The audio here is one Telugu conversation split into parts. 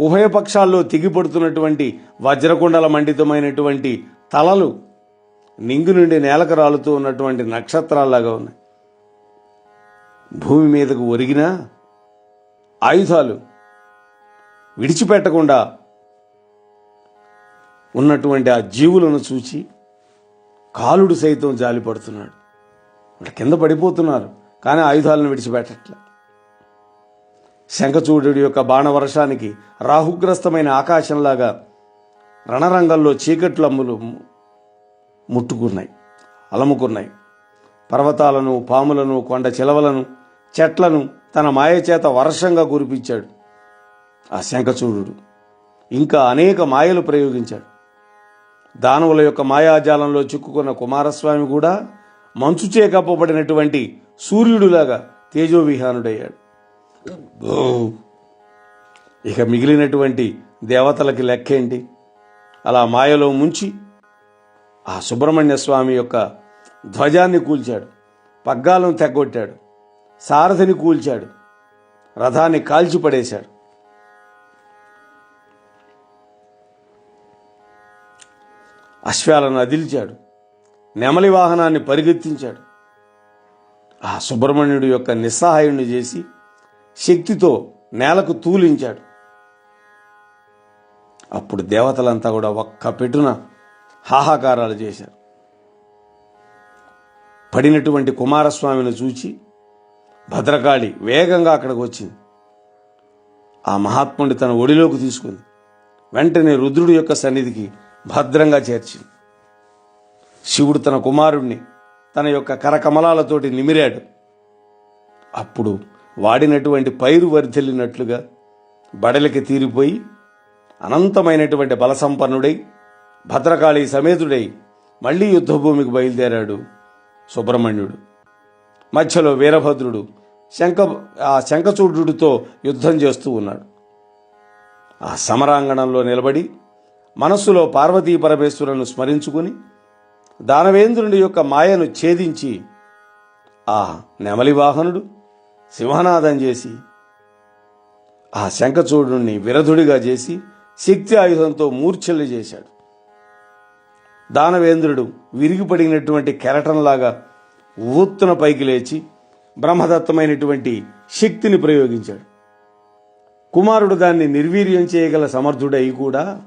ఉభయ పక్షాల్లో తెగిపడుతున్నటువంటి వజ్రకుండల మండితమైనటువంటి తలలు నింగు నుండి నేలకు రాలుతూ ఉన్నటువంటి నక్షత్రాల్లాగా ఉన్నాయి. భూమి మీదకు ఒరిగిన ఆయుధాలు విడిచిపెట్టకుండా ఉన్నటువంటి ఆ జీవులను చూచి కాలుడు సైతం జాలిపడుతున్నాడు. వాళ్ళు కింద పడిపోతున్నారు కానీ ఆయుధాలను విడిచిపెట్టట్లే. శంఖచూడు యొక్క బాణవర్షానికి రాహుగ్రస్తమైన ఆకాశంలాగా రణరంగంలో చీకట్లమ్ములు ముట్టుకున్నాయి అలముకున్నాయి. పర్వతాలను పాములను కొండ చిలవలను చెట్లను తన మాయచేత వర్షంగా కురిపించాడు ఆ శంఖచూడు ఇంకా అనేక మాయలు ప్రయోగించాడు. దానవుల యొక్క మాయాజాలంలో చిక్కుకున్న కుమారస్వామి కూడా మంచుచే కప్పబడినటువంటి సూర్యుడులాగా తేజోవిహానుడయ్యాడు. ఇక మిగిలినటువంటి దేవతలకి లెక్కేంటి? అలా మాయలో ముంచి ఆ సుబ్రహ్మణ్య స్వామి యొక్క ధ్వజాన్ని కూల్చాడు పగ్గాలను తెగొట్టాడు సారథిని కూల్చాడు రథాన్ని కాల్చిపడేశాడు అశ్వాలను అదిల్చాడు నెమలి వాహనాన్ని పరిగెత్తించాడు. ఆ సుబ్రహ్మణ్యుడి యొక్క నిస్సహాయుణ్ణి చేసి శక్తితో నేలకు తూలించాడు. అప్పుడు దేవతలంతా కూడా ఒక్క పెట్టున హాహాకారాలు చేశారు. పడినటువంటి కుమారస్వామిని చూచి భద్రకాళి వేగంగా అక్కడికి వచ్చింది. ఆ మహాత్ముడి తన ఒడిలోకి తీసుకుంది. వెంటనే రుద్రుడి యొక్క సన్నిధికి భద్రంగా చేర్చింది. శివుడు తన కుమారుణ్ణి తన యొక్క కరకమలాలతోటి నిమిరాడు. అప్పుడు వాడినటువంటి పైరు వర్ధిల్లినట్లుగా బడలికి తీరిపోయి అనంతమైనటువంటి బలసంపన్నుడై భద్రకాళి సమేతుడై మళ్ళీ యుద్ధభూమికి బయలుదేరాడు సుబ్రహ్మణ్యుడు. మధ్యలో వీరభద్రుడు శంఖ ఆ శంఖచూడుడితో యుద్ధం చేస్తూ ఉన్నాడు. ఆ సమరాంగణంలో నిలబడి మనస్సులో పార్వతీ పరమేశ్వరులను స్మరించుకుని దానవేంద్రుని యొక్క మాయను ఛేదించి ఆ నెమలి వాహనుడు సింహనాదం చేసి ఆ శంఖచూడుని విరధుడిగా చేసి శక్తి ఆయుధంతో మూర్ఛలు చేశాడు. దానవేంద్రుడు విరిగిపడినటువంటి కెరటంలాగా ఊత్తున పైకి లేచి బ్రహ్మదత్తమైనటువంటి శక్తిని ప్రయోగించాడు. కుమారుడు దాన్ని నిర్వీర్యం చేయగల సమర్థుడై కూడా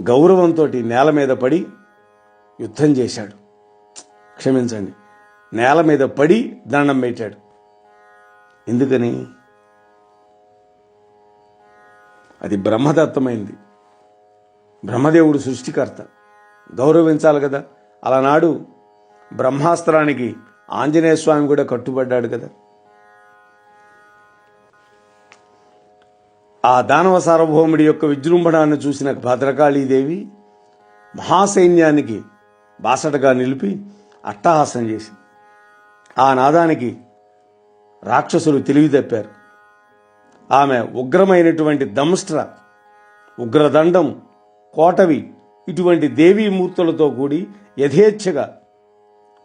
గౌరవంతో నేల మీద పడి యుద్ధం చేశాడు. క్షమించండి. నేల మీద పడి దండం పెట్టాడు. ఎందుకని? అది బ్రహ్మదత్తమైంది. బ్రహ్మదేవుడు సృష్టికర్త. గౌరవించాలి కదా. అలనాడు బ్రహ్మాస్త్రానికి ఆంజనేయ స్వామి కూడా కట్టుబడ్డాడు కదా. ఆ దానవ సార్వభౌముడి యొక్క విజృంభణాన్ని చూసిన భద్రకాళీదేవి మహాసైన్యానికి బాసటగా నిలిపి అట్టహాసం చేసింది. ఆ నాదానికి రాక్షసులు తెలివి తప్పారు ఆమె ఉగ్రమైనటువంటి దంష్ట్ర ఉగ్రదండం కోటవి ఇటువంటి దేవీమూర్తులతో కూడి యథేచ్ఛగా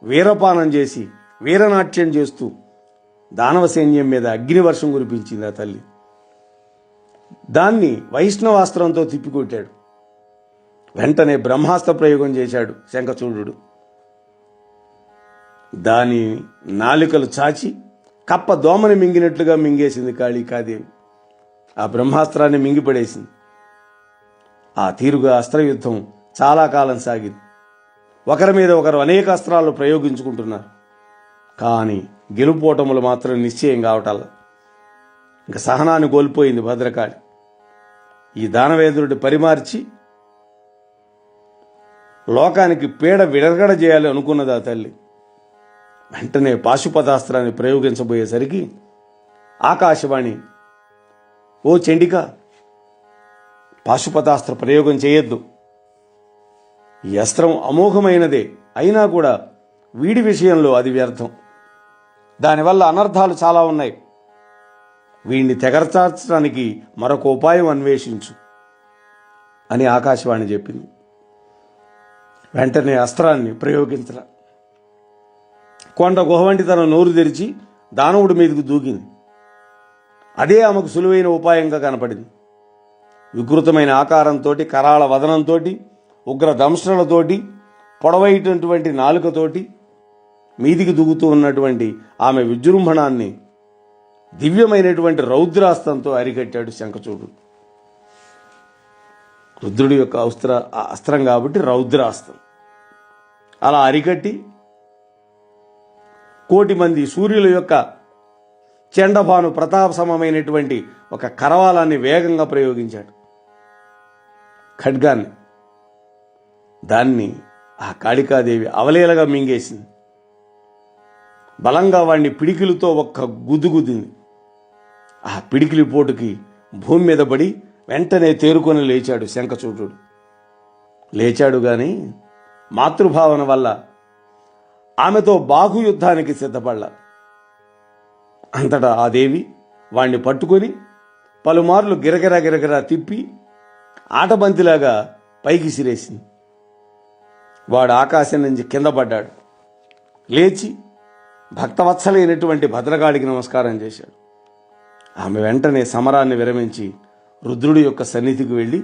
వీరపానం చేసి వీరనాట్యం చేస్తూ దానవ సైన్యం మీద అగ్నివర్షం కురిపించింది ఆ తల్లి. దాన్ని వైష్ణవాస్త్రంతో తిప్పికొట్టాడు. వెంటనే బ్రహ్మాస్త్ర ప్రయోగం చేశాడు శంఖచూడు దాని నాలుకలు చాచి కప్ప దోమని మింగినట్లుగా మింగేసింది కాళీకాదేవి ఆ బ్రహ్మాస్త్రాన్ని మింగిపడేసింది. ఆ తీరుగా అస్త్రయుద్ధం చాలా కాలం సాగింది. ఒకరి మీద ఒకరు అనేక అస్త్రాలు ప్రయోగించుకుంటున్నారు. కానీ గెలుపోటములు మాత్రం నిశ్చయం కావటాల. ఇంకా సహనాన్ని కోల్పోయింది భద్రకాళి. ఈ దానవేంద్రుడి పరిమార్చి లోకానికి పీడ విడగడ చేయాలి అనుకున్నది ఆ తల్లి. వెంటనే పాశుపదాస్త్రాన్ని ప్రయోగించబోయేసరికి ఆకాశవాణి ఓ చెండిక పాశుపదాస్త్ర ప్రయోగం చేయొద్దు. ఈ అస్త్రం అమోఘమైనదే అయినా కూడా వీడి విషయంలో అది వ్యర్థం. దానివల్ల అనర్థాలు చాలా ఉన్నాయి. వీడిని తెగర్చార్చడానికి మరొక ఉపాయం అన్వేషించు అని ఆకాశవాణి చెప్పింది. వెంటనే అస్త్రాన్ని ప్రయోగించరా. కొండ గుహ వంటి తన నోరు తెరిచి దానవుడి మీదకు దూకింది. అదే ఆమెకు సులువైన ఉపాయంగా కనపడింది. వికృతమైన ఆకారంతో కరాళ వదనంతో ఉగ్ర దంశనలతోటి పొడవైనటువంటి నాలుకతోటి మీదికి దూగుతూ ఉన్నటువంటి ఆమె విజృంభణాన్ని దివ్యమైనటువంటి రౌద్రాస్త్రంతో అరికట్టాడు శంఖచూడు. రుద్రుడి యొక్క అస్త్ర అస్త్రం కాబట్టి రౌద్రాస్త్రం అలా అరికట్టి కోటి మంది సూర్యుల యొక్క చెండభాను ప్రతాపసమమైనటువంటి ఒక కరవాలాన్ని వేగంగా ప్రయోగించాడు. ఖడ్గాన్ని. దాన్ని ఆ కాళికాదేవి అవలేలగా మింగేసింది. బలంగా వాడిని పిడికిలతో ఒక్క గుద్దుగుద్దింది ఆ పిడికిలి పోటుకి భూమి మీద పడి వెంటనే తేరుకొని లేచాడు శంఖచూటుడు లేచాడు కానీ మాతృభావన వల్ల ఆమెతో బాహు యుద్ధానికి సిద్ధపడ్ల. అంతటా ఆ దేవి వాణ్ణి పట్టుకొని పలుమార్లు గిరగిర గిరగిరా తిప్పి ఆటబంతిలాగా పైకి సిరేసింది. వాడు ఆకాశం నుంచి కింద పడ్డాడు. లేచి భక్తవత్సలైనటువంటి భద్రకాళికి నమస్కారం చేశాడు. ఆమె వెంటనే సమరాన్ని విరమించి రుద్రుడి యొక్క సన్నిధికి వెళ్ళి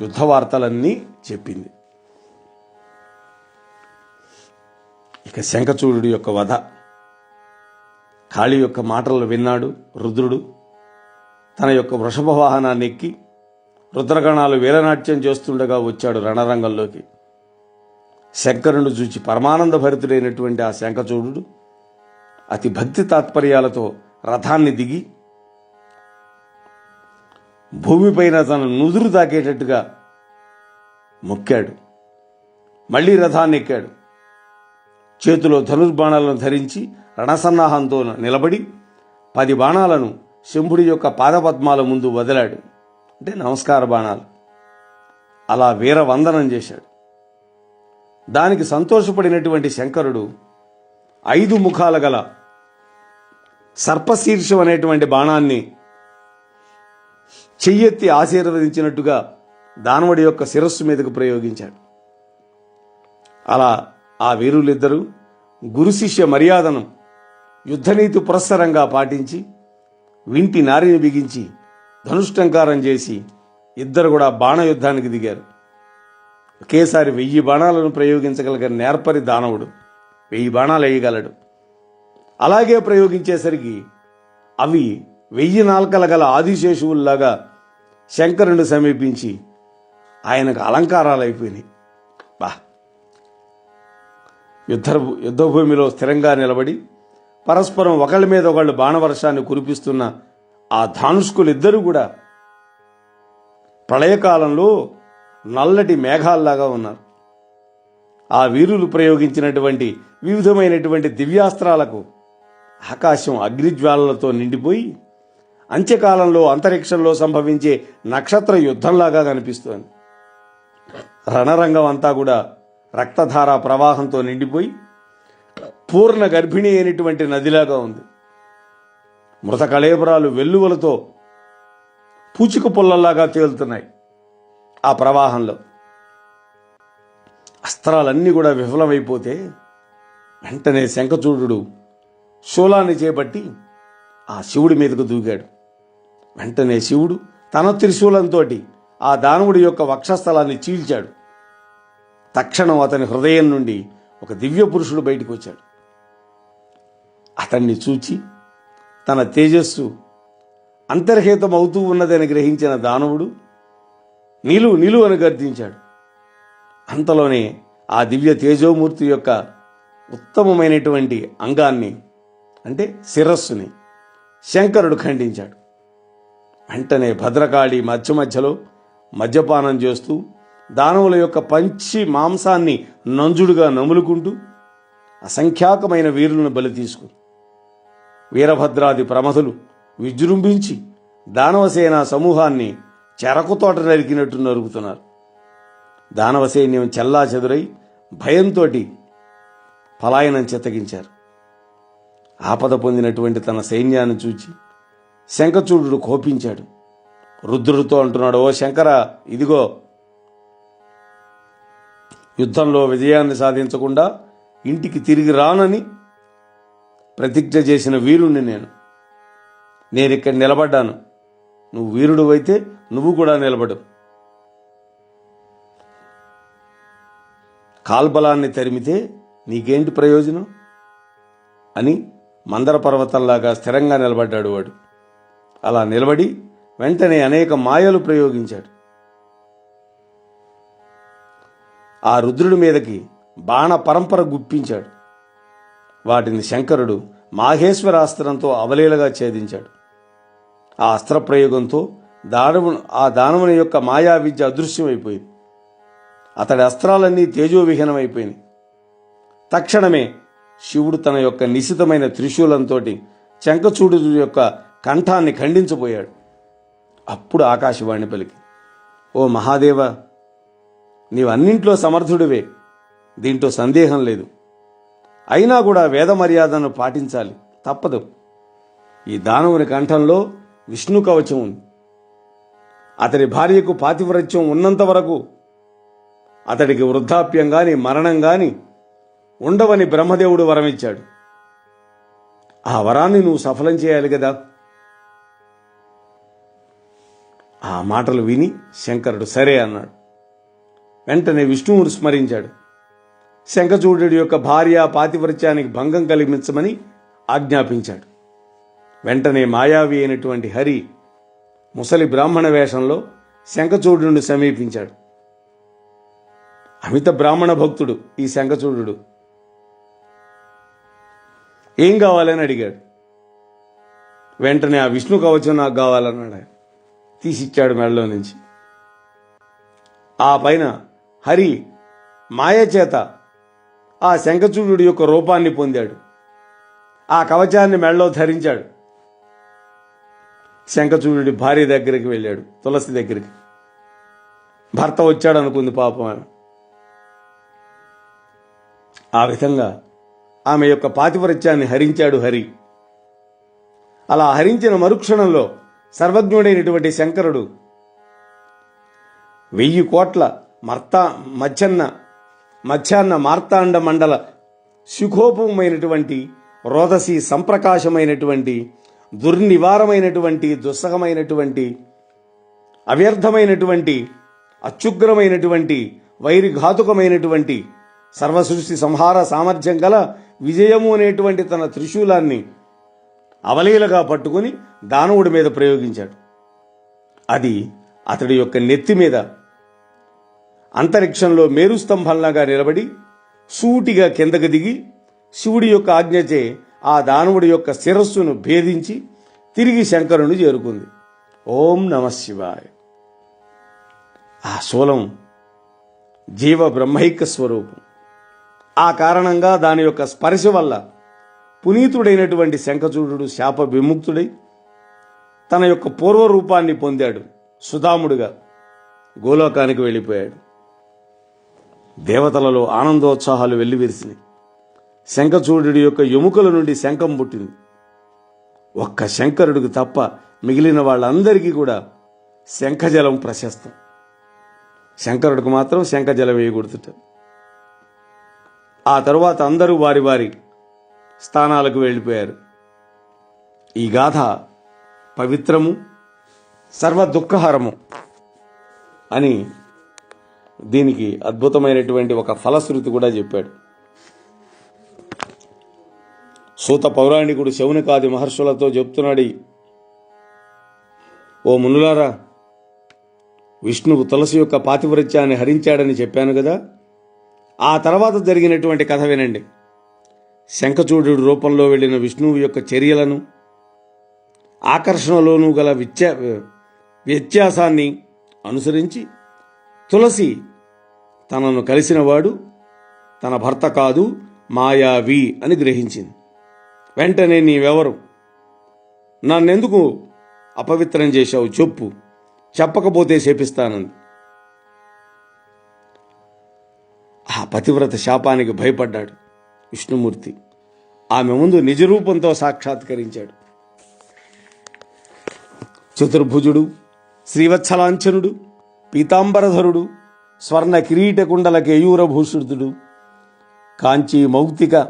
యుద్ధ వార్తలన్నీ చెప్పింది. ఇక శంఖచూడు యొక్క వధ. కాళి యొక్క మాటలు విన్నాడు రుద్రుడు. తన యొక్క వృషభ వాహనాన్ని ఎక్కి రుద్రగణాలు వీరనాట్యం చేస్తుండగా వచ్చాడు రణరంగంలోకి. శంకరుడు చూచి పరమానంద భరితుడైనటువంటి ఆ శంఖచూడు అతి భక్తి తాత్పర్యాలతో రథాన్ని దిగి భూమిపైన తన నుదురు తాకేటట్టుగా మొక్కాడు. మళ్ళీ రథాన్ని ఎక్కాడు. చేతిలో ధనుర్బాణాలను ధరించి రణసన్నాహంతో నిలబడి పది బాణాలను శంభుడి యొక్క పాదపద్మాల ముందు వదిలాడు. అంటే నమస్కార బాణాలు. అలా వీరవందనం చేశాడు. దానికి సంతోషపడినటువంటి శంకరుడు ఐదు ముఖాల గల సర్పశీర్షం అనేటువంటి బాణాన్ని చెయ్యెత్తి ఆశీర్వదించినట్టుగా దానవుడి యొక్క శిరస్సు మీదకు ప్రయోగించాడు. అలా ఆ వీరులిద్దరూ గురు శిష్య మర్యాదను యుద్ధనీతి పురస్సరంగా పాటించి వింటి నారిని బిగించి ధనుష్టంకారం చేసి ఇద్దరు కూడా బాణ యుద్ధానికి దిగారు. ఒకేసారి వెయ్యి బాణాలను ప్రయోగించగలిగిన నేర్పరి దానవుడు వెయ్యి బాణాలు వేయగలడు. అలాగే ప్రయోగించేసరికి అవి వెయ్యి నాల్కల గల ఆదిశేషువుల్లాగా శంకరుని సమీపించి ఆయనకు అలంకారాలు అయిపోయినాయి యుద్ధ యుద్ధభూమిలో స్థిరంగా నిలబడి పరస్పరం ఒకళ్ళ మీద ఒకళ్ళు బాణవర్షాన్ని కురిపిస్తున్న ఆ ధానుష్కులిద్దరూ కూడా ప్రళయకాలంలో నల్లటి మేఘాల్లాగా ఉన్నారు. ఆ వీరులు ప్రయోగించినటువంటి వివిధమైనటువంటి దివ్యాస్త్రాలకు ఆకాశం అగ్నిజ్వాలలతో నిండిపోయి అంత్యకాలంలో అంతరిక్షంలో సంభవించే నక్షత్ర యుద్ధంలాగా కనిపిస్తోంది. రణరంగం అంతా కూడా రక్తధార ప్రవాహంతో నిండిపోయి పూర్ణ గర్భిణి అయినటువంటి నదిలాగా ఉంది. మృత కళేబరాలు వెల్లువలతో పూచిక పుల్లల్లాగా తేలుతున్నాయి ఆ ప్రవాహంలో. అస్త్రాలన్నీ కూడా విఫలమైపోతే వెంటనే శంఖచూడు శూలాన్ని చేపట్టి ఆ శివుడి మీదకు దూకాడు. వెంటనే శివుడు తన త్రిశూలంతో ఆ దానవుడి యొక్క వక్షస్థలాన్ని చీల్చాడు. తక్షణం అతని హృదయం నుండి ఒక దివ్య పురుషుడు బయటికి వచ్చాడు అతన్ని చూచి తన తేజస్సు అంతర్హితం అవుతూ ఉన్నదని గ్రహించిన దానవుడు నిలు నిలు అని గర్దించాడు అంతలోనే ఆ దివ్య తేజోమూర్తి యొక్క ఉత్తమమైనటువంటి అంగాన్ని అంటే శిరస్సుని శంకరుడు ఖండించాడు. వెంటనే భద్రకాళి మధ్య మధ్యలో మద్యపానం చేస్తూ దానవుల యొక్క పంచి మాంసాన్ని నంజుడుగా నములుకుంటూ అసంఖ్యాకమైన వీరులను బలి తీసుకు. వీరభద్రాది ప్రమథులు విజృంభించి దానవసేన సమూహాన్ని చెరకుతోట నరికినట్టు నరుకుతున్నారు దానవ సైన్యం చెల్లా చెదురై భయంతో పలాయనం చెత్తగించారు. ఆపద పొందినటువంటి తన సైన్యాన్ని చూచి శంఖచూడు కోపించాడు. రుద్రుడితో అంటున్నాడు ఓ శంకర ఇదిగో యుద్ధంలో విజయాన్ని సాధించకుండా ఇంటికి తిరిగి రానని ప్రతిజ్ఞ చేసిన వీరుణ్ణి నేను. నేను ఇక్కడ నిలబడ్డాను. నువ్వు వీరుడు అయితే నువ్వు కూడా నిలబడు. కాల్బలాన్ని తరిమితే నీకేంటి ప్రయోజనం? అని మందర పర్వతంలాగా స్థిరంగా నిలబడ్డాడు వాడు. అలా నిలబడి వెంటనే అనేక మాయలు ప్రయోగించాడు. ఆ రుద్రుడి మీదకి బాణ పరంపర గుప్పించాడు. వాటిని శంకరుడు మాహేశ్వరాస్త్రంతో అవలీలగా ఛేదించాడు. ఆ అస్త్ర ప్రయోగంతో దానవు ఆ దానవుని యొక్క మాయా విద్య అదృశ్యమైపోయింది. అతడి అస్త్రాలన్నీ తేజోవిహీనమైపోయినాయి. తక్షణమే శివుడు తన యొక్క నిశితమైన త్రిశూలంతో చెంకచూడు యొక్క కంఠాన్ని ఖండించబోయాడు. అప్పుడు ఆకాశవాణి పలికి ఓ మహాదేవ నీవన్నింట్లో సమర్థుడివే. దీంట్లో సందేహం లేదు. అయినా కూడా వేద మర్యాదను పాటించాలి. తప్పదు. ఈ దానవుని కంఠంలో విష్ణు కవచం ఉంది. అతడి భార్యకు పాతివ్రత్యం ఉన్నంత వరకు అతడికి వృద్ధాప్యం గాని మరణం గాని ఉండవని బ్రహ్మదేవుడు వరమిచ్చాడు. ఆ వరాన్ని నువ్వు సఫలం చేయాలి కదా ఆ మాటలు విని శంకరుడు సరే అన్నాడు. వెంటనే విష్ణువును స్మరించాడు. శంఖచూడుడి యొక్క భార్య పాతివ్రత్యానికి భంగం కలిగించమని ఆజ్ఞాపించాడు. వెంటనే మాయావి అయినటువంటి హరి ముసలి బ్రాహ్మణ వేషంలో శంఖచూడుని సమీపించాడు. అమిత బ్రాహ్మణ భక్తుడు ఈ శంఖచూడు ఏం కావాలని అడిగాడు. వెంటనే ఆ విష్ణు కవచం నాకు కావాలన్నాడు. తీసిచ్చాడు మెడలో నుంచి. ఆ పైన హరి మాయచేత ఆ శంఖచూడు యొక్క రూపాన్ని పొందాడు. ఆ కవచాన్ని మెడలో ధరించాడు. శంఖచూడు భార్య దగ్గరికి వెళ్ళాడు తులసి దగ్గరికి. భర్త వచ్చాడు అనుకుంది పాపం ఆమె. ఆ విధంగా ఆమె యొక్క పాతివ్రత్యాన్ని హరించాడు హరి. అలా హరించిన మరుక్షణంలో సర్వజ్ఞుడైనటువంటి శంకరుడు వెయ్యి కోట్ల మర్తా మధ్యన్న మధ్యాహ్న మార్తాండ మండల శుఖోపమైనటువంటి రోదసి సంప్రకాశమైనటువంటి దుర్నివారమైనటువంటి దుస్సహమైనటువంటి అవ్యర్థమైనటువంటి అత్యుగ్రమైనటువంటి వైరిఘాతుకమైనటువంటి సర్వసృష్టి సంహార సామర్థ్యం గల విజయము అనేటువంటి తన త్రిశూలాన్ని అవలీలగా పట్టుకుని దానవుడి మీద ప్రయోగించాడు. అది అతడి యొక్క నెత్తి మీద అంతరిక్షంలో మేరుస్తంభంలాగా నిలబడి సూటిగా కిందకు దిగి శివుడి యొక్క ఆజ్ఞచే ఆ దానవుడి యొక్క శిరస్సును భేదించి తిరిగి శంకరుని చేరుకుంది. ఓం నమ శివాయ. ఆ శూలం జీవ బ్రహ్మైక స్వరూపం. ఆ కారణంగా దాని యొక్క స్పర్శ వల్ల పునీతుడైనటువంటి శంఖచూడు శాప విముక్తుడై తన యొక్క పూర్వ రూపాన్ని పొందాడు. సుధాముడుగా గోలోకానికి వెళ్ళిపోయాడు. దేవతలలో ఆనందోత్సాహాలు వెల్లివిరిసినాయి. శంఖచూడు యొక్క ఎముకల నుండి శంఖం పుట్టింది. ఒక్క శంకరుడికి తప్ప మిగిలిన వాళ్ళందరికీ కూడా శంఖజలం ప్రశస్తం. శంకరుడికి మాత్రం శంఖజలం వేయకూడదుట. ఆ తరువాత అందరూ వారి వారి స్థానాలకు వెళ్ళిపోయారు. ఈ గాథ పవిత్రము సర్వ దుఃఖహరము అని దీనికి అద్భుతమైనటువంటి ఒక ఫలశ్రుతి కూడా చెప్పాడు. సూత పౌరాణికుడు శౌనికాది మహర్షులతో చెప్తున్నాడు ఓ మునులారా విష్ణువు తులసి యొక్క పాతివృత్యాన్ని హరించాడని చెప్పాను కదా? ఆ తర్వాత జరిగినటువంటి కథ వినండి. శంఖచూడు రూపంలో వెళ్ళిన విష్ణువు యొక్క చర్యలను ఆకర్షణలోనూ గల విత్యా వ్యత్యాసాన్ని అనుసరించి తులసి తనను కలిసినవాడు తన భర్త కాదు మాయావి అని గ్రహించింది. వెంటనే నీవెవరు? నన్నెందుకు అపవిత్రం చేశావు? చెప్పు. చెప్పకపోతే శపిస్తానంది ఆ పతివ్రత శాపానికి భయపడ్డాడు విష్ణుమూర్తి. ఆమె ముందు నిజరూపంతో సాక్షాత్కరించాడు. చతుర్భుజుడు శ్రీవత్సలాంఛనుడు పీతాంబరధరుడు స్వర్ణ కిరీట కుండల కేయూరభూషితుడు కాంచీ మౌక్తిక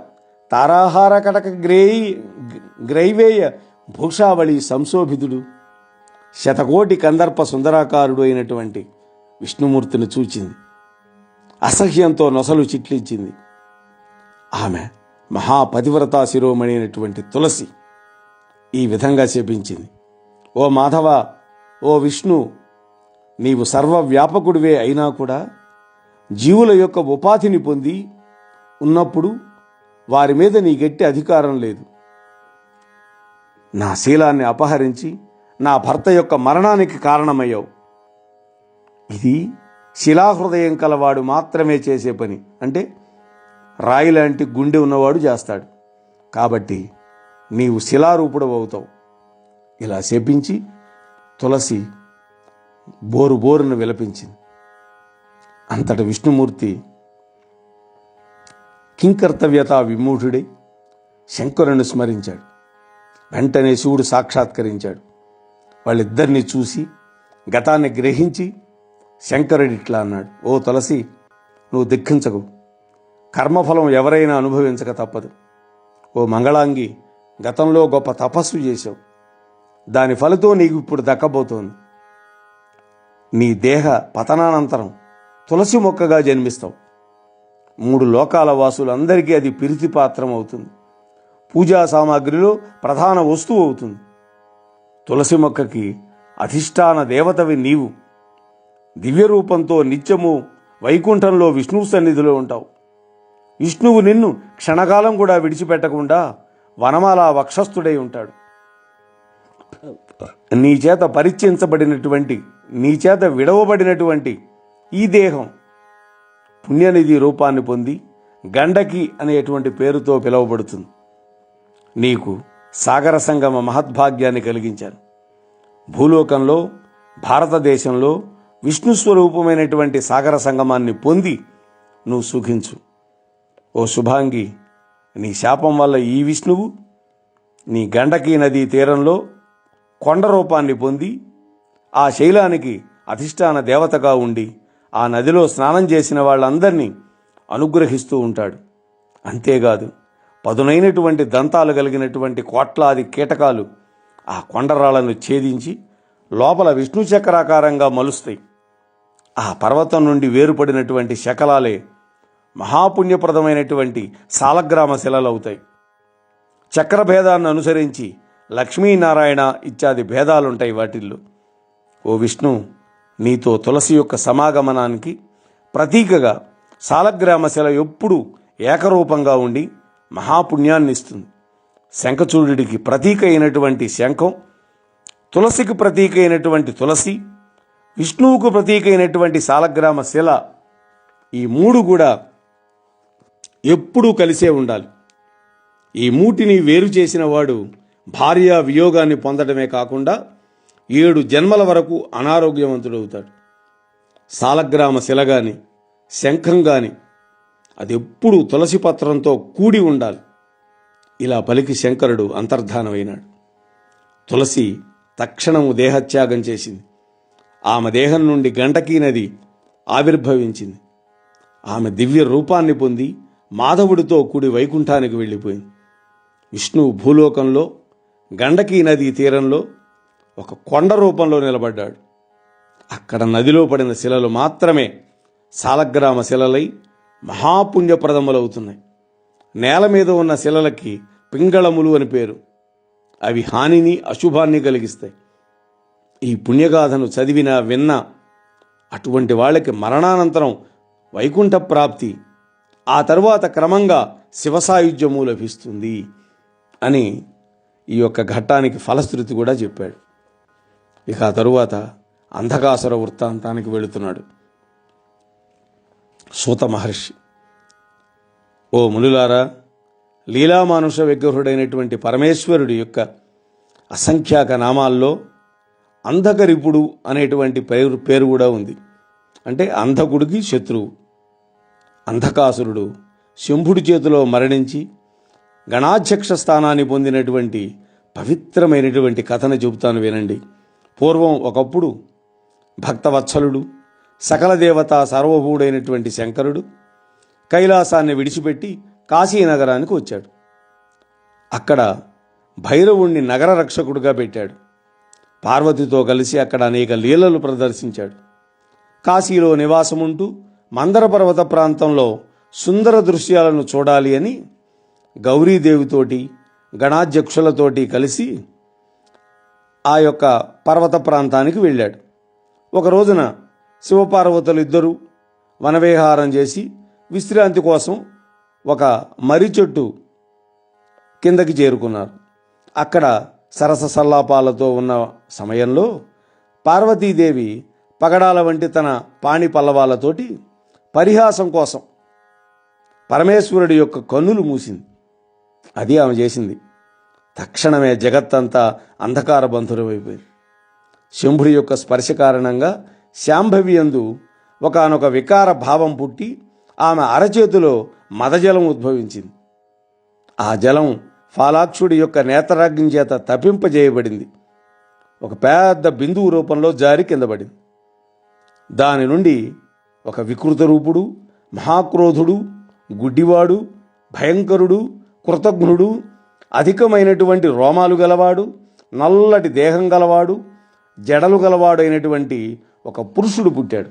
తారాహార కటక గ్రేయి గ్రైవేయ భూషావళి సంశోభితుడు. శతకోటి కందర్ప సుందరాకారుడు అయినటువంటి విష్ణుమూర్తిని చూచింది. అసహ్యంతో నొసలు చిట్లించింది. ఆమె మహాపతివ్రతా శిరోమణి అయినటువంటి తులసి ఈ విధంగా శపించింది. ఓ మాధవ ఓ విష్ణు నీవు సర్వవ్యాపకుడివే అయినా కూడా జీవుల యొక్క ఉపాధిని పొంది ఉన్నప్పుడు వారి మీద నీ గట్టి అధికారం లేదు. నా శీలాన్ని అపహరించి నా భర్త యొక్క మరణానికి కారణమయ్యావు. ఇది శిలాహృదయం కలవాడు మాత్రమే చేసే పని. అంటే రాయి లాంటి గుండె ఉన్నవాడు చేస్తాడు. కాబట్టి నీవు శిలారూపుడు అవుతావు. ఇలా శపించి తులసి బోరు బోరును విలపించింది. అంతటి విష్ణుమూర్తి కింకర్తవ్యత విమూఢుడై శంకరుని స్మరించాడు. వెంటనే శివుడు సాక్షాత్కరించాడు. వాళ్ళిద్దరిని చూసి గతాన్ని గ్రహించి శంకరుడు ఇట్లా అన్నాడు. ఓ తులసి నువ్వు దిక్కించకు. కర్మఫలం ఎవరైనా అనుభవించక తప్పదు. ఓ మంగళాంగి గతంలో గొప్ప తపస్సు చేశావు. దాని ఫలితం నీకు ఇప్పుడు దక్కబోతోంది. నీ దేహ పతనానంతరం తులసి మొక్కగా జన్మిస్తావు. మూడు లోకాల వాసులందరికీ అది పిరితి పాత్రం అవుతుంది. పూజా సామాగ్రిలో ప్రధాన వస్తువు అవుతుంది. తులసి మొక్కకి అధిష్టాన దేవతవి నీవు. దివ్య రూపంతో నిత్యము వైకుంఠంలో విష్ణువు సన్నిధిలో ఉంటావు. విష్ణువు నిన్ను క్షణకాలం కూడా విడిచిపెట్టకుండా వనమాల వక్షస్థుడై ఉంటాడు. నీ చేత పరిచయించబడినటువంటి నీ చేత విడవబడినటువంటి ఈ దేహం పుణ్యనిధి రూపాన్ని పొంది గండకి అనేటువంటి పేరుతో పిలువబడుతుంది. నీకు సాగర సంగమ మహద్భాగ్యాన్ని కలిగించాను. భూలోకంలో భారతదేశంలో విష్ణు స్వరూపమైనటువంటి సాగర సంగమాన్ని పొంది నువ్వు సుఖించు. ఓ శుభాంగి నీ శాపం వల్ల ఈ విష్ణువు నీ గండకీ నదీ తీరంలో కొండ రూపాన్ని పొంది ఆ శైలానికి అధిష్టాన దేవతగా ఉండి ఆ నదిలో స్నానం చేసిన వాళ్ళందరినీ అనుగ్రహిస్తూ ఉంటాడు. అంతేకాదు పదునైనటువంటి దంతాలు కలిగినటువంటి కోట్లాది కీటకాలు ఆ కొండరాళ్ళను ఛేదించి లోపల విష్ణు చక్రాకారంగా మలుస్తాయి. ఆ పర్వతం నుండి వేరుపడినటువంటి శకలాలే మహాపుణ్యప్రదమైనటువంటి సాలగ్రామ శిలలవుతాయి. చక్రభేదాన్ని అనుసరించి లక్ష్మీనారాయణ ఇత్యాది భేదాలుంటాయి వాటిల్లో. ఓ విష్ణు నీతో తులసి యొక్క సమాగమనానికి ప్రతీకగా సాలగ్రామ శిల ఎప్పుడూ ఏకరూపంగా ఉండి మహాపుణ్యాన్ని ఇస్తుంది. శంఖచూడుడికి ప్రతీక అయినటువంటి శంఖం తులసికి ప్రతీక అయినటువంటి తులసి విష్ణువుకు ప్రతీక అయినటువంటి సాలగ్రామ శిల ఈ మూడు కూడా ఎప్పుడూ కలిసే ఉండాలి. ఈ మూటిని వేరు చేసిన వాడు భార్య వియోగాన్ని పొందడమే కాకుండా ఏడు జన్మల వరకు అనారోగ్యవంతుడవుతాడు. సాలగ్రామ శిల కానీ శంఖం కానీ అది ఎప్పుడూ తులసి పత్రంతో కూడి ఉండాలి. ఇలా పలికి శంకరుడు అంతర్ధానమైనాడు. తులసి తక్షణము దేహత్యాగం చేసింది. ఆమె దేహం నుండి గంటకీ నది ఆవిర్భవించింది. ఆమె దివ్య రూపాన్ని పొంది మాధవుడితో కూడి వైకుంఠానికి వెళ్ళిపోయింది. విష్ణువు భూలోకంలో గండకీ నదీ తీరంలో ఒక కొండ రూపంలో నిలబడ్డాడు. అక్కడ నదిలో పడిన శిలలు మాత్రమే సాలగ్రామ శిలలై మహాపుణ్యప్రదములవుతున్నాయి. నేల మీద ఉన్న శిలలకి పింగళములు అని పేరు. అవి హానిని అశుభాన్ని కలిగిస్తాయి. ఈ పుణ్యగాథను చదివినా విన్నా అటువంటి వాళ్ళకి మరణానంతరం వైకుంఠ ప్రాప్తి ఆ తరువాత క్రమంగా శివసాయుధ్యము లభిస్తుంది అని ఈ యొక్క ఘట్టానికి ఫలశ్రుతి కూడా చెప్పాడు. ఇక ఆ తరువాత అంధకాసుర వృత్తాంతానికి వెళుతున్నాడు సూత మహర్షి. ఓ మునులారా లీలామానుష విగ్రహుడైనటువంటి పరమేశ్వరుడి యొక్క అసంఖ్యాక నామాల్లో అంధకరిపుడు అనేటువంటి పేరు పేరు కూడా ఉంది. అంటే అంధకుడికి శత్రువు. అంధకాసురుడు శంభుడి చేతిలో మరణించి గణాధ్యక్ష స్థానాన్ని పొందినటువంటి పవిత్రమైనటువంటి కథను చెబుతాను వినండి. పూర్వం ఒకప్పుడు భక్తవత్సలుడు సకల దేవత సర్వభూడైనటువంటి శంకరుడు కైలాసాన్ని విడిచిపెట్టి కాశీనగరానికి వచ్చాడు. అక్కడ భైరవుణ్ణి నగర రక్షకుడుగా పెట్టాడు. పార్వతితో కలిసి అక్కడ అనేక లీలలు ప్రదర్శించాడు. కాశీలో నివాసముంటూ మందర పర్వత ప్రాంతంలో సుందర దృశ్యాలను చూడాలి అని గౌరీదేవితోటి గణాధ్యక్షులతోటి కలిసి ఆ యొక్క పర్వత ప్రాంతానికి వెళ్ళాడు. ఒక రోజున శివపార్వతులు ఇద్దరు వనవిహారం చేసి విశ్రాంతి కోసం ఒక మర్రి చెట్టు కిందకి చేరుకున్నారు. అక్కడ సరస సల్లాపాలతో ఉన్న సమయంలో పార్వతీదేవి పగడాల వంటి తన పాణి పల్లవాలతోటి పరిహాసం కోసం పరమేశ్వరుడి యొక్క కన్నులు మూసింది. అది ఆమె చేసింది. తక్షణమే జగత్తంతా అంధకార బంధురమైపోయింది. శంభుడి యొక్క స్పర్శ కారణంగా శాంభవి యందు ఒకనొక వికార భావం పుట్టి ఆమె అరచేతిలో మదజలం ఉద్భవించింది. ఆ జలం ఫాలాక్షుడి యొక్క నేత్రాగ్ని చేత తప్పింపజేయబడింది. ఒక పెద్ద బిందువు రూపంలో జారి కిందపడింది దాని నుండి ఒక వికృత రూపుడు మహాక్రోధుడు గుడ్డివాడు భయంకరుడు కృతజ్ఞుడు అధికమైనటువంటి రోమాలు గలవాడు నల్లటి దేహం గలవాడు జడలు గలవాడు అయినటువంటి ఒక పురుషుడు పుట్టాడు.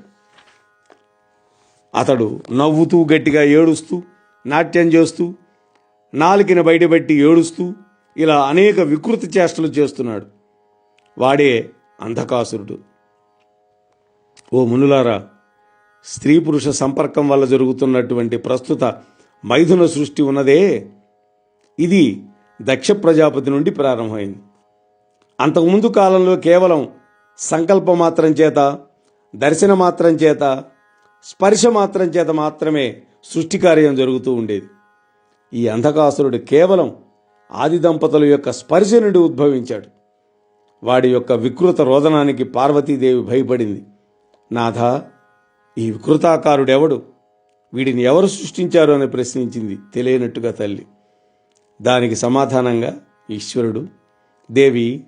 అతడు నవ్వుతూ గట్టిగా ఏడుస్తూ నాట్యం చేస్తూ నాలికిన బయటపెట్టి ఏడుస్తూ ఇలా అనేక వికృతి చేష్టలు చేస్తున్నాడు. వాడే అంధకాసురుడు. ఓ మునులారా స్త్రీ పురుష సంపర్కం వల్ల జరుగుతున్నటువంటి ప్రస్తుత మైథున సృష్టి ఉన్నదే. ఇది దక్ష ప్రజాపతి నుండి ప్రారంభమైంది. అంతకుముందు కాలంలో కేవలం సంకల్ప మాత్రం చేత దర్శన మాత్రం చేత స్పర్శ మాత్రం చేత మాత్రమే సృష్టి కార్యం జరుగుతూ ఉండేది. ఈ అంధకాసురుడు కేవలం ఆది దంపతుల యొక్క స్పర్శ నుండి ఉద్భవించాడు. వాడి యొక్క వికృత రోదనానికి పార్వతీదేవి భయపడింది. నాథ ఈ వికృతాకారుడెవడు? వీడిని ఎవరు సృష్టించారు? అని ప్రశ్నించింది తెలియనట్టుగా తల్లి. దానికి సమాధానంగా ఈశ్వరుడు దేవి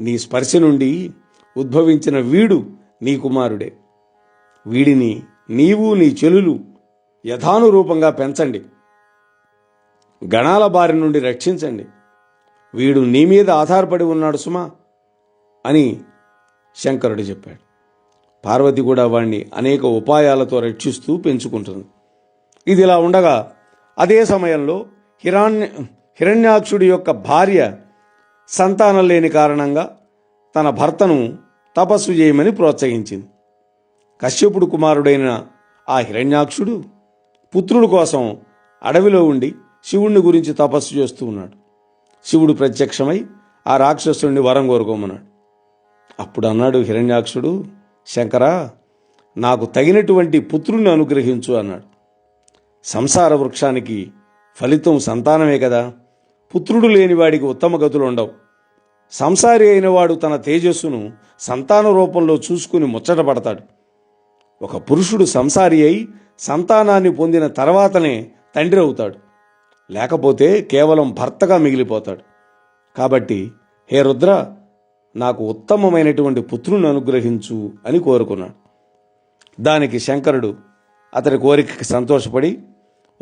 నీ స్పర్శ నుండి ఉద్భవించిన వీడు నీ కుమారుడే. వీడిని నీవు నీ చెలులు యథానురూపంగా పెంచండి. గణాల బారి నుండి రక్షించండి. వీడు నీ మీద ఆధారపడి ఉన్నాడు సుమా అని శంకరుడు చెప్పాడు. పార్వతి కూడా వాణ్ణి అనేక ఉపాయాలతో రక్షిస్తూ పెంచుకుంటుంది. ఇది ఇలా ఉండగా అదే సమయంలో హిరణ్య హిరణ్యాక్షుడి యొక్క భార్య సంతానం లేని కారణంగా తన భర్తను తపస్సు చేయమని ప్రోత్సహించింది. కశ్యపుడు కుమారుడైన ఆ హిరణ్యాక్షుడు పుత్రుడు కోసం అడవిలో ఉండి శివుణ్ణి గురించి తపస్సు చేస్తూ ఉన్నాడు. శివుడు ప్రత్యక్షమై ఆ రాక్షసుడిని వరం కోరుకోమన్నాడు. అప్పుడు అన్నాడు హిరణ్యాక్షుడు శంకరా నాకు తగినటువంటి పుత్రుణ్ణి అనుగ్రహించు అన్నాడు. సంసార వృక్షానికి ఫలితం సంతానమే కదా. పుత్రుడు లేనివాడికి ఉత్తమ గతులు ఉండవు. సంసారి అయిన వాడు తన తేజస్సును సంతాన రూపంలో చూసుకుని ముచ్చటపడతాడు ఒక పురుషుడు సంసారి అయి సంతానాన్ని పొందిన తర్వాతనే తండ్రి అవుతాడు. లేకపోతే కేవలం భర్తగా మిగిలిపోతాడు. కాబట్టి హే రుద్ర నాకు ఉత్తమమైనటువంటి పుత్రుని అనుగ్రహించు అని కోరుకున్నాడు. దానికి శంకరుడు అతడి కోరికకి సంతోషపడి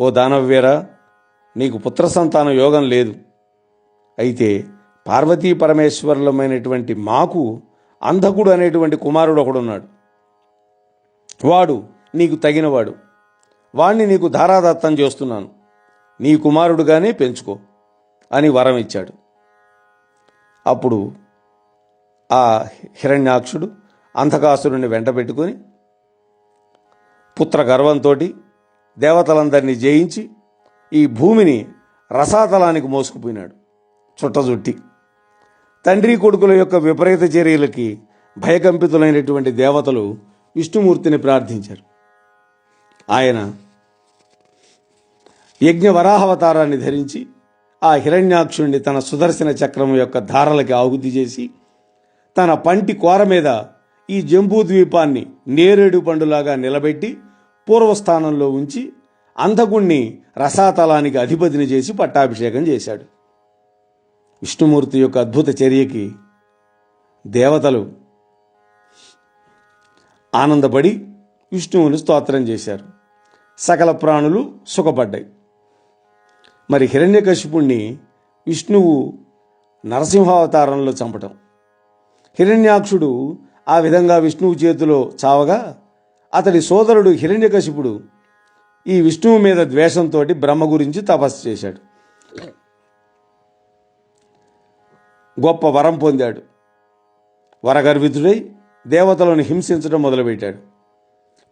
ఓ దానవ్యరా నీకు పుత్ర సంతాన యోగం లేదు. అయితే పార్వతీ పరమేశ్వరులమైనటువంటి మాకు అంధకుడు అనేటువంటి కుమారుడు ఒకడున్నాడు. వాడు నీకు తగినవాడు. వాణ్ణి నీకు ధారాదత్తం చేస్తున్నాను. నీ కుమారుడుగానే పెంచుకో అని వరం ఇచ్చాడు. అప్పుడు ఆ హిరణ్యాక్షుడు అంధకాసురుని వెంట పెట్టుకొని పుత్ర గర్వంతో దేవతలందరినీ జయించి ఈ భూమిని రసాతలానికి మోసుకుపోయినాడు. చుట్టజుట్టి. తండ్రి కొడుకుల యొక్క విపరీత చర్యలకి భయకంపితులైనటువంటి దేవతలు విష్ణుమూర్తిని ప్రార్థించారు. ఆయన యజ్ఞ వరాహవతారాన్ని ధరించి ఆ హిరణ్యాక్షుణ్ణి తన సుదర్శన చక్రం యొక్క ధారలకి ఆహుతి చేసి తన పంటి కోర మీద ఈ జంబూ ద్వీపాన్ని నేరేడు పండులాగా నిలబెట్టి పూర్వస్థానంలో ఉంచి అంధకుణ్ణి రసాతలానికి అధిపతిని చేసి పట్టాభిషేకం చేశాడు. విష్ణుమూర్తి యొక్క అద్భుత చర్యకి దేవతలు ఆనందపడి విష్ణువుని స్తోత్రం చేశారు. సకల ప్రాణులు సుఖపడ్డాయి. మరి హిరణ్యకశిపుణ్ణి విష్ణువు నరసింహావతారంలో చంపటం. హిరణ్యాక్షుడు ఆ విధంగా విష్ణువు చేతిలో చావగా అతడి సోదరుడు హిరణ్యకశిపుడు ఈ విష్ణువు మీద ద్వేషంతో బ్రహ్మ గురించి తపస్సు చేశాడు. గొప్ప వరం పొందాడు. వరగర్వితుడై దేవతలను హింసించడం మొదలుపెట్టాడు.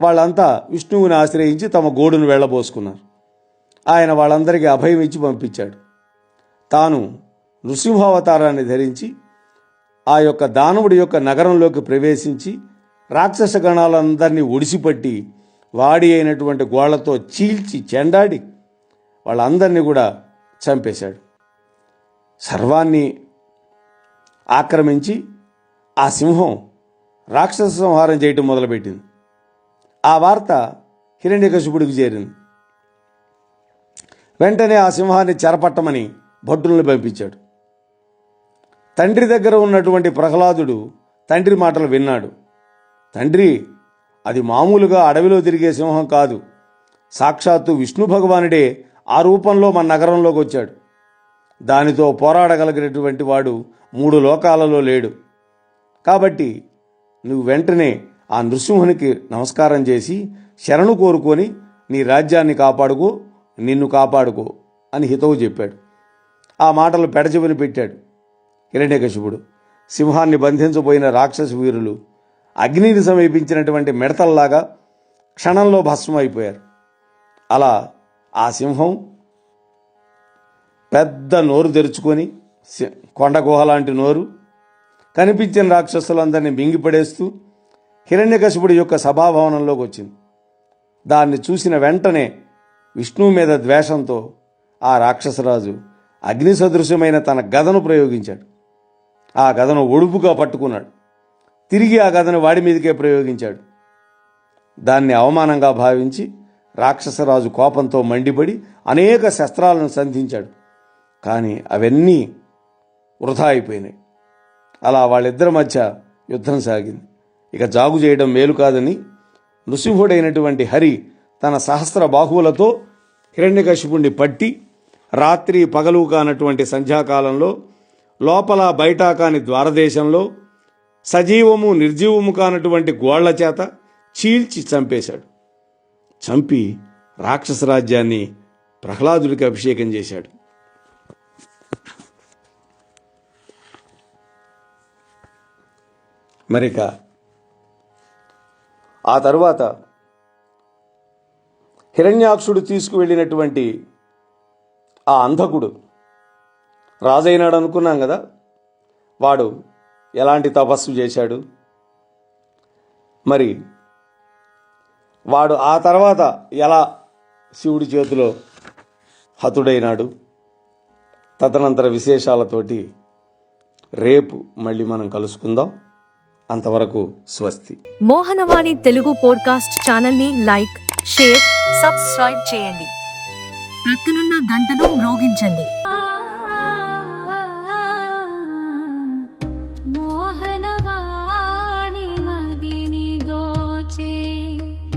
వాళ్ళంతా విష్ణువుని ఆశ్రయించి తమ గోడును వెళ్ళబోసుకున్నారు. ఆయన వాళ్ళందరికీ అభయం ఇచ్చి పంపించాడు. తాను నృసింహావతారాన్ని ధరించి ఆ యొక్క దానవుడి యొక్క నగరంలోకి ప్రవేశించి రాక్షస గణాలందరినీ ఒడిసిపట్టి వాడి అయినటువంటి గోళ్ళతో చీల్చి చెండాడి వాళ్ళందరినీ కూడా చంపేశాడు. సర్వాన్ని ఆక్రమించి ఆ సింహం రాక్షస సంహారం చేయటం మొదలుపెట్టింది. ఆ వార్త హిరణ్యకశిపుడికి చేరింది. వెంటనే ఆ సింహాన్ని చెరపట్టమని భట్టులను పంపించాడు. తండ్రి దగ్గర ఉన్నటువంటి ప్రహ్లాదుడు తండ్రి మాటలు విన్నాడు. తండ్రి అది మామూలుగా అడవిలో తిరిగే సింహం కాదు. సాక్షాత్తు విష్ణు భగవానుడే ఆ రూపంలో మన నగరంలోకి వచ్చాడు. దానితో పోరాడగలిగినటువంటి వాడు మూడు లోకాలలో లేడు. కాబట్టి నువ్వు వెంటనే ఆ నృసింహునికి నమస్కారం చేసి శరణు కోరుకొని నీ రాజ్యాన్ని కాపాడుకో నిన్ను కాపాడుకో అని హితవు చెప్పాడు. ఆ మాటలు పెడచెవిని పెట్టాడు. హిరణ్యకశిపుడు. సింహాన్ని బంధించబోయిన రాక్షస వీరులు అగ్నిని సమీపించినటువంటి మిడతల్లాగా క్షణంలో భస్మం అయిపోయారు అలా ఆ సింహం పెద్ద నోరు తెరుచుకొని సి- కొండ గుహ లాంటి నోరు కనిపించిన రాక్షసులందరినీ మింగిపడేస్తూ హిరణ్యకశిపుడి యొక్క సభాభవనంలోకి వచ్చింది. దాన్ని చూసిన వెంటనే విష్ణువు మీద ద్వేషంతో ఆ రాక్షసరాజు అగ్ని సదృశ్యమైన తన గదను ప్రయోగించాడు. ఆ గదను ఒడుపుగా పట్టుకున్నాడు. తిరిగి ఆ కథను వాడి మీదకే ప్రయోగించాడు. దాన్ని అవమానంగా భావించి రాక్షసరాజు కోపంతో మండిపడి అనేక శస్త్రాలను సంధించాడు. కానీ అవన్నీ వృధా అయిపోయినాయి. అలా వాళ్ళిద్దరి మధ్య యుద్ధం సాగింది. ఇక జాగు చేయడం మేలు కాదని నృసింహుడైనటువంటి హరి తన సహస్ర బాహువులతో హిరణ్యకశిపుణ్ణి పట్టి రాత్రి పగలు కానటువంటి సంధ్యాకాలంలో లోపల బయట కాని ద్వారదేశంలో సజీవము నిర్జీవము కానటువంటి గోళ్ళ చేత చీల్చి చంపేశాడు. చంపి రాక్షస రాజ్యాన్ని ప్రహ్లాదుడికి అభిషేకం చేశాడు. మరిక ఆ తర్వాత హిరణ్యాక్షుడు తీసుకువెళ్ళినటువంటి ఆ అంధకుడు రాజైనాడు అనుకున్నాం కదా వాడు ఎలాంటి తపస్సు చేశాడు? మరి వాడు ఆ తర్వాత ఎలా శివుడి చేతిలో హతుడైనాడు? తదనంతర విశేషాలతోటి రేపు మళ్ళీ మనం కలుసుకుందాం. అంతవరకు స్వస్తి. మోహనవాణి తెలుగు పోడ్కాస్ట్ ఛానల్ని లైక్ షేర్ సబ్స్క్రైబ్ చేయండి. ప్రక్కనున్న గంటను మ్రోగించండి.